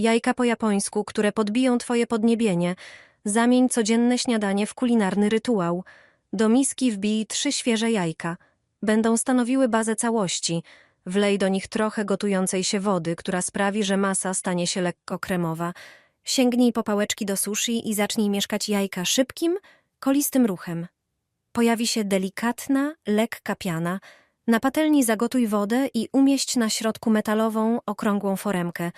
Jajka po japońsku, które podbiją twoje podniebienie. Zamień codzienne śniadanie w kulinarny rytuał. Do miski wbij trzy świeże jajka. Będą stanowiły bazę całości. Wlej do nich trochę gotującej się wody, która sprawi, że masa stanie się lekko kremowa. Sięgnij po pałeczki do sushi i zacznij mieszkać jajka szybkim, kolistym ruchem. Pojawi się delikatna, lekka piana. Na patelni zagotuj wodę i umieść na środku metalową, okrągłą foremkę.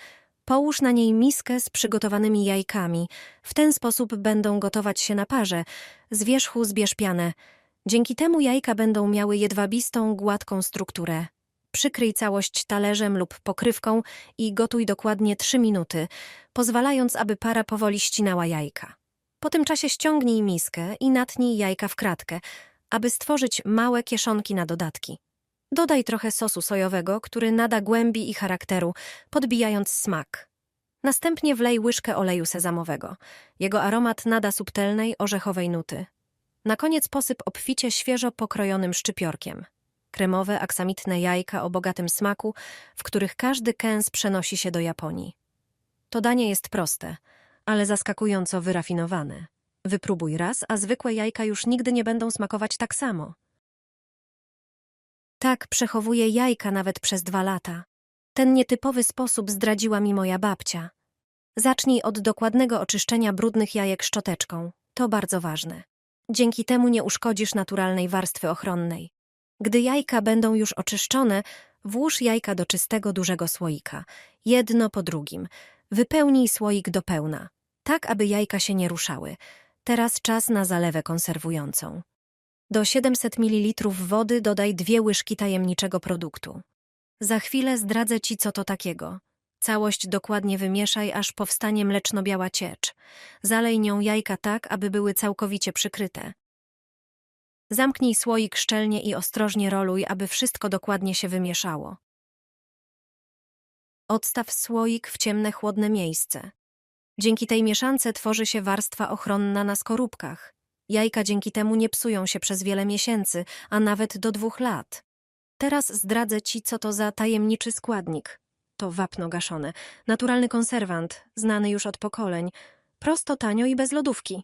Połóż na niej miskę z przygotowanymi jajkami. W ten sposób będą gotować się na parze. Z wierzchu zbierz pianę. Dzięki temu jajka będą miały jedwabistą, gładką strukturę. Przykryj całość talerzem lub pokrywką i gotuj dokładnie 3 minuty, pozwalając, aby para powoli ścinała jajka. Po tym czasie ściągnij miskę i natnij jajka w kratkę, aby stworzyć małe kieszonki na dodatki. Dodaj trochę sosu sojowego, który nada głębi i charakteru, podbijając smak. Następnie wlej łyżkę oleju sezamowego. Jego aromat nada subtelnej, orzechowej nuty. Na koniec posyp obficie świeżo pokrojonym szczypiorkiem. Kremowe, aksamitne jajka o bogatym smaku, w których każdy kęs przenosi się do Japonii. To danie jest proste, ale zaskakująco wyrafinowane. Wypróbuj raz, a zwykłe jajka już nigdy nie będą smakować tak samo. Tak przechowuję jajka nawet przez dwa lata. Ten nietypowy sposób zdradziła mi moja babcia. Zacznij od dokładnego oczyszczenia brudnych jajek szczoteczką. To bardzo ważne. Dzięki temu nie uszkodzisz naturalnej warstwy ochronnej. Gdy jajka będą już oczyszczone, włóż jajka do czystego, dużego słoika. Jedno po drugim. Wypełnij słoik do pełna, tak aby jajka się nie ruszały. Teraz czas na zalewę konserwującą. Do 700 ml wody dodaj dwie łyżki tajemniczego produktu. Za chwilę zdradzę ci, co to takiego. Całość dokładnie wymieszaj, aż powstanie mleczno-biała ciecz. Zalej nią jajka tak, aby były całkowicie przykryte. Zamknij słoik szczelnie i ostrożnie roluj, aby wszystko dokładnie się wymieszało. Odstaw słoik w ciemne, chłodne miejsce. Dzięki tej mieszance tworzy się warstwa ochronna na skorupkach. Jajka dzięki temu nie psują się przez wiele miesięcy, a nawet do dwóch lat. Teraz zdradzę ci, co to za tajemniczy składnik. To wapno gaszone, naturalny konserwant, znany już od pokoleń. Prosto, tanio i bez lodówki.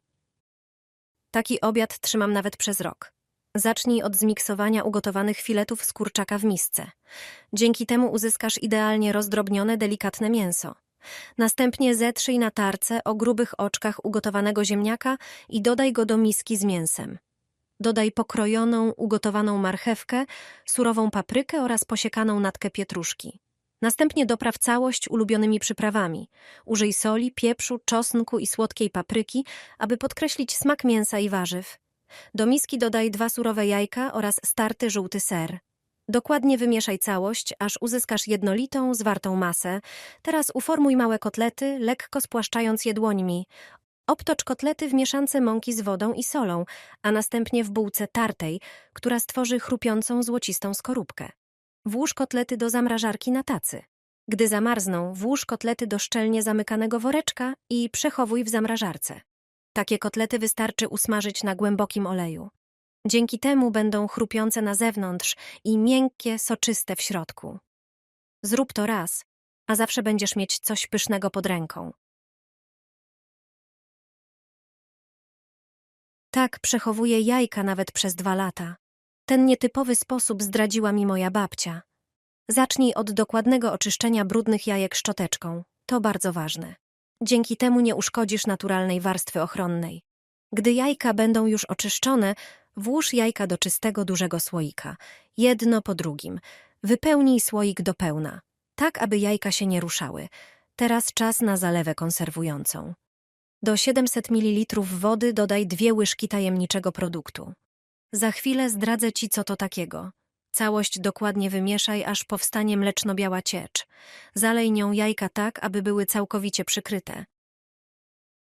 Taki obiad trzymam nawet przez rok. Zacznij od zmiksowania ugotowanych filetów z kurczaka w misce. Dzięki temu uzyskasz idealnie rozdrobnione, delikatne mięso. Następnie zetrzyj na tarce o grubych oczkach ugotowanego ziemniaka i dodaj go do miski z mięsem. Dodaj pokrojoną, ugotowaną marchewkę, surową paprykę oraz posiekaną natkę pietruszki. Następnie dopraw całość ulubionymi przyprawami. Użyj soli, pieprzu, czosnku i słodkiej papryki, aby podkreślić smak mięsa i warzyw. Do miski dodaj dwa surowe jajka oraz starty żółty ser. Dokładnie wymieszaj całość, aż uzyskasz jednolitą, zwartą masę. Teraz uformuj małe kotlety, lekko spłaszczając je dłońmi. Obtocz kotlety w mieszance mąki z wodą i solą, a następnie w bułce tartej, która stworzy chrupiącą, złocistą skorupkę. Włóż kotlety do zamrażarki na tacy. Gdy zamarzną, włóż kotlety do szczelnie zamykanego woreczka i przechowuj w zamrażarce. Takie kotlety wystarczy usmażyć na głębokim oleju. Dzięki temu będą chrupiące na zewnątrz i miękkie, soczyste w środku. Zrób to raz, a zawsze będziesz mieć coś pysznego pod ręką. Tak przechowuję jajka nawet przez dwa lata. Ten nietypowy sposób zdradziła mi moja babcia. Zacznij od dokładnego oczyszczenia brudnych jajek szczoteczką. To bardzo ważne. Dzięki temu nie uszkodzisz naturalnej warstwy ochronnej. Gdy jajka będą już oczyszczone, włóż jajka do czystego, dużego słoika. Jedno po drugim. Wypełnij słoik do pełna, tak aby jajka się nie ruszały. Teraz czas na zalewę konserwującą. Do 700 ml wody dodaj dwie łyżki tajemniczego produktu. Za chwilę zdradzę ci, co to takiego. Całość dokładnie wymieszaj, aż powstanie mleczno-biała ciecz. Zalej nią jajka tak, aby były całkowicie przykryte.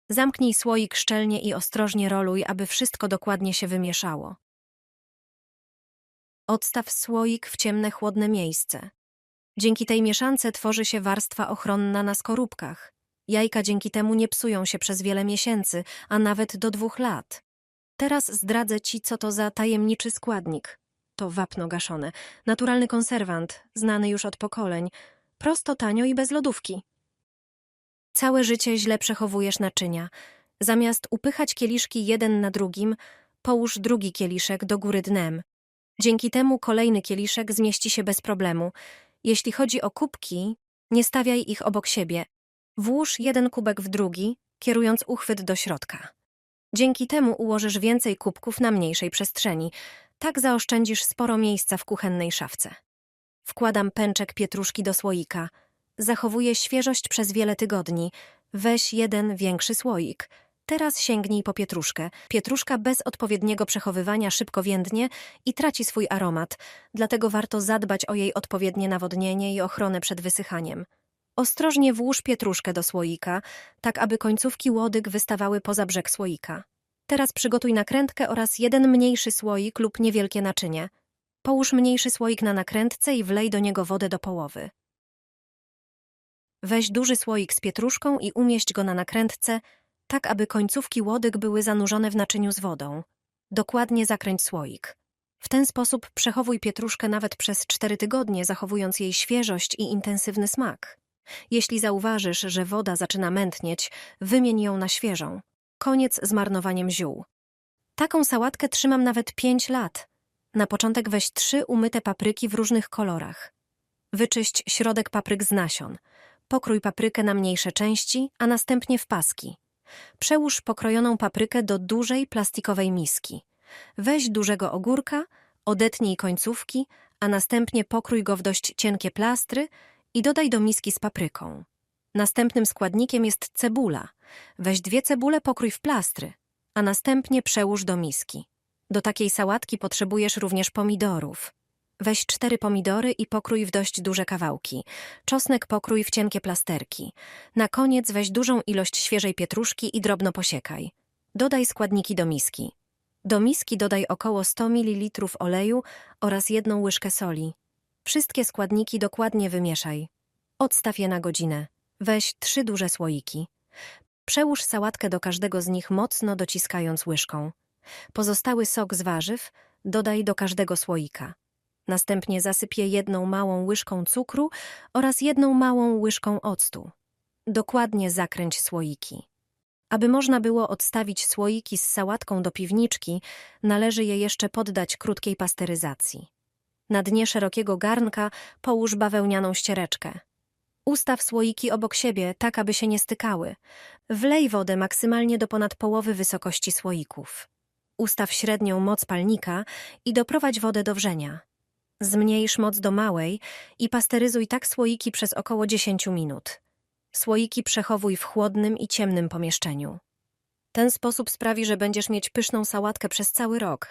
Zamknij słoik szczelnie i ostrożnie roluj, aby wszystko dokładnie się wymieszało. Odstaw słoik w ciemne, chłodne miejsce. Dzięki tej mieszance tworzy się warstwa ochronna na skorupkach. Jajka dzięki temu nie psują się przez wiele miesięcy, a nawet do dwóch lat. Teraz zdradzę ci, co to za tajemniczy składnik. To wapno gaszone, naturalny konserwant, znany już od pokoleń. Prosto, tanio i bez lodówki. Całe życie źle przechowujesz naczynia. Zamiast upychać kieliszki jeden na drugim, połóż drugi kieliszek do góry dnem. Dzięki temu kolejny kieliszek zmieści się bez problemu. Jeśli chodzi o kubki, nie stawiaj ich obok siebie. Włóż jeden kubek w drugi, kierując uchwyt do środka. Dzięki temu ułożysz więcej kubków na mniejszej przestrzeni. Tak zaoszczędzisz sporo miejsca w kuchennej szafce. Wkładam pęczek pietruszki do słoika. Zachowuję świeżość przez wiele tygodni. Weź jeden większy słoik. Teraz sięgnij po pietruszkę. Pietruszka bez odpowiedniego przechowywania szybko więdnie i traci swój aromat, dlatego warto zadbać o jej odpowiednie nawodnienie i ochronę przed wysychaniem. Ostrożnie włóż pietruszkę do słoika, tak aby końcówki łodyg wystawały poza brzeg słoika. Teraz przygotuj nakrętkę oraz jeden mniejszy słoik lub niewielkie naczynie. Połóż mniejszy słoik na nakrętce i wlej do niego wodę do połowy. Weź duży słoik z pietruszką i umieść go na nakrętce, tak aby końcówki łodyg były zanurzone w naczyniu z wodą. Dokładnie zakręć słoik. W ten sposób przechowuj pietruszkę nawet przez 4 tygodnie, zachowując jej świeżość i intensywny smak. Jeśli zauważysz, że woda zaczyna mętnieć, wymień ją na świeżą. Koniec z marnowaniem ziół. Taką sałatkę trzymam nawet 5 lat. Na początek weź trzy umyte papryki w różnych kolorach. Wyczyść środek papryk z nasion. Pokrój paprykę na mniejsze części, a następnie w paski. Przełóż pokrojoną paprykę do dużej plastikowej miski. Weź dużego ogórka, odetnij końcówki, a następnie pokrój go w dość cienkie plastry i dodaj do miski z papryką. Następnym składnikiem jest cebula. Weź dwie cebule pokrój w plastry, a następnie przełóż do miski. Do takiej sałatki potrzebujesz również pomidorów. Weź cztery pomidory i pokrój w dość duże kawałki. Czosnek pokrój w cienkie plasterki. Na koniec weź dużą ilość świeżej pietruszki i drobno posiekaj. Dodaj składniki do miski. Do miski dodaj około 100 ml oleju oraz jedną łyżkę soli. Wszystkie składniki dokładnie wymieszaj. Odstaw je na godzinę. Weź trzy duże słoiki. Przełóż sałatkę do każdego z nich mocno dociskając łyżką. Pozostały sok z warzyw dodaj do każdego słoika. Następnie zasyp je jedną małą łyżką cukru oraz jedną małą łyżką octu. Dokładnie zakręć słoiki. Aby można było odstawić słoiki z sałatką do piwniczki, należy je jeszcze poddać krótkiej pasteryzacji. Na dnie szerokiego garnka połóż bawełnianą ściereczkę. Ustaw słoiki obok siebie, tak aby się nie stykały. Wlej wodę maksymalnie do ponad połowy wysokości słoików. Ustaw średnią moc palnika i doprowadź wodę do wrzenia. Zmniejsz moc do małej i pasteryzuj tak słoiki przez około 10 minut. Słoiki przechowuj w chłodnym i ciemnym pomieszczeniu. Ten sposób sprawi, że będziesz mieć pyszną sałatkę przez cały rok,